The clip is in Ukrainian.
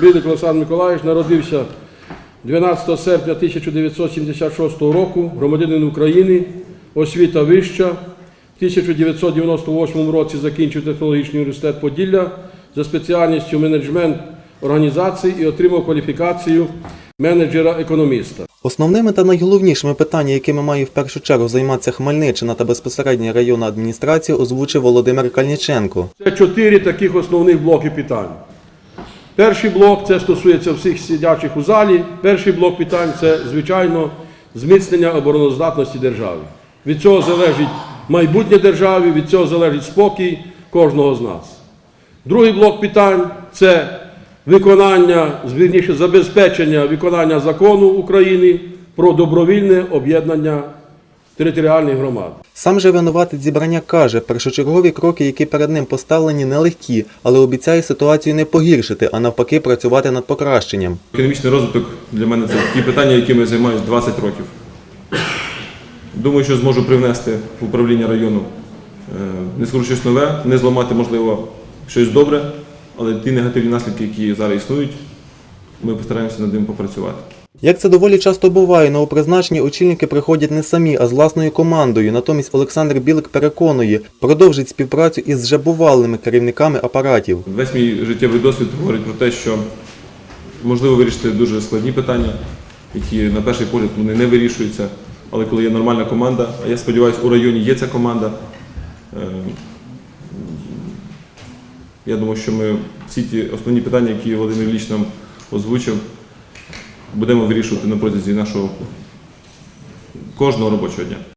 Білик Олександр Миколаївич народився 12 серпня 1976 року, громадянин України, освіта вища. В 1998 році закінчив технологічний університет Поділля за спеціальністю менеджмент організацій і отримав кваліфікацію менеджера-економіста. Основними та найголовнішими питаннями, якими має в першу чергу займатися Хмельниччина та безпосередньо районна адміністрація, озвучив Володимир Кальниченко. Це чотири таких основних блоки питань. Перший блок це стосується всіх сидячих у залі. Перший блок питань це, звичайно, зміцнення обороноздатності держави. Від цього залежить майбутнє держави, від цього залежить спокій кожного з нас. Другий блок питань це виконання, звірніше забезпечення виконання закону України про добровільне об'єднання територіальних громад. Сам же винуватець зібрання каже, першочергові кроки, які перед ним поставлені, нелегкі, але обіцяє ситуацію не погіршити, а навпаки працювати над покращенням. Економічний розвиток для мене це ті питання, якими я займаюся 20 років. Думаю, що зможу привнести в управління району е, не скажу щось нове, не зламати, можливо, щось добре, але ті негативні наслідки, які зараз існують, ми постараємося над ним попрацювати. Як це доволі часто буває, новопризначені очільники приходять не самі, а з власною командою. Натомість Олександр Білик переконує, продовжить співпрацю із вже бувалими керівниками апаратів. Весь мій життєвий досвід говорить про те, що можливо вирішити дуже складні питання, які на перший погляд вони не вирішуються. Але коли є нормальна команда, а я сподіваюся, у районі є ця команда. е, Я думаю, що ми всі ті основні питання, які Володимир Ілліч нам озвучив, будемо вирішувати на протязі нашого кожного робочого дня.